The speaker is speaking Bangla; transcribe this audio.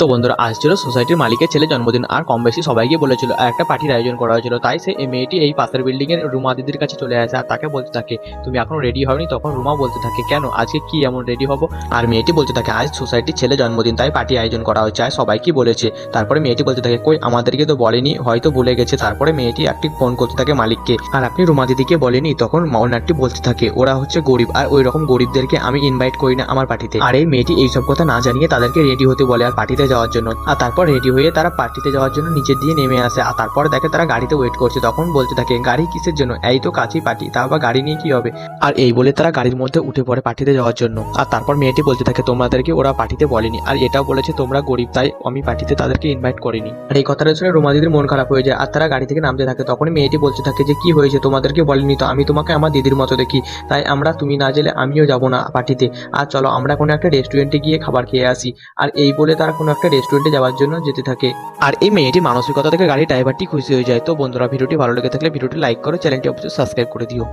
তো বন্ধুরা, আজ ছিল সোসাইটির মালিকের ছেলে জন্মদিন, আর কম বেশি সবাইকে বলেছিল আর একটা পার্টির আয়োজন করা হয়েছিল, তাই সে এই মেয়েটি এই পাশের বিল্ডিং এর রুমা দিদির কাছে চলে আসে, আর তাকে বলতে থাকে, তুমি এখনও রেডি হওনি? তখন রুমা বলতে থাকে, কেন? আজকে কি এমন রেডি হব? আর মেয়েটি বলতে থাকে, আজ সোসাইটির ছেলে জন্মদিন, তাই পার্টি আয়োজন করা হয়েছে, আর সবাইকে বলেছে? তারপরে মেয়েটি বলতে থাকে, কই, আমাদেরকে তো বলেনি, হয়তো ভুলে গেছে। তারপরে মেয়েটি একটি ফোন করতে থাকে মালিককে, আর আপনি রুমা দিদিকে বলেনি? তখন ওনারটি বলতে থাকে, ওরা হচ্ছে গরিব, আর ওই রকম গরিবদেরকে আমি ইনভাইট করি না আমার পার্টিতে আর এই মেয়েটি এইসব কথা না জানিয়ে তাদেরকে রেডি হতে বলে, আর পার্টিতে যাওয়ার জন্য। আর তারপর রেডি হয়ে তারা পার্টিতে যাওয়ার জন্য নিচের দিয়ে নেমে আসে। আর তারপর দেখে তারা গাড়িতে ওয়েট করছে। তখন বলতে থাকে, গাড়ি কিসের জন্য? এই তো কাছেই পার্টি তা আবার গাড়ি নিয়ে কি হবে? আর এই বলে তারা গাড়ির মধ্যে উঠে পড়ে পার্টিতে যাওয়ার জন্য। আর তারপর মেয়েটি বলতে থাকে, তোমাদেরকে ওরা পার্টিতে বলেনি। আর এটাও বলেছে, তোমরা গরিব, তাই আমি পার্টিতে তাদেরকে ইনভাইট করিনি। আর এই কথাটা শুনে রুমা দিদির মন খারাপ হয়ে যায়। আর তারা গাড়ি থেকে নামতে থাকে। তখন মেয়েটি বলতে থাকে যে, কি হয়েছে? তোমাদেরকে বলেনি তো? আমি তোমাকে আমার দিদির মতো দেখি। তাই আমরা তুমি না গেলে আমিও যাব না পার্টিতে আর চলো, আমরা কোনো একটা রেস্টুরেন্টে গিয়ে খাবার খেয়ে আসি। আর এই বলে তারা কোনো একটা রেস্টুরেন্টে যাওয়ার জন্য যেতে থাকে। আর এই মেয়েটি মানসিকতা থেকে গাড়ির ড্রাইভারটি খুশি হয়ে যায়। তো বন্ধুরা, ভিডিওটি ভালো লেগে থাকলে ভিডিওটি লাইক করো চ্যানেলটি অবশ্যই সাবস্ক্রাইব করে দিও।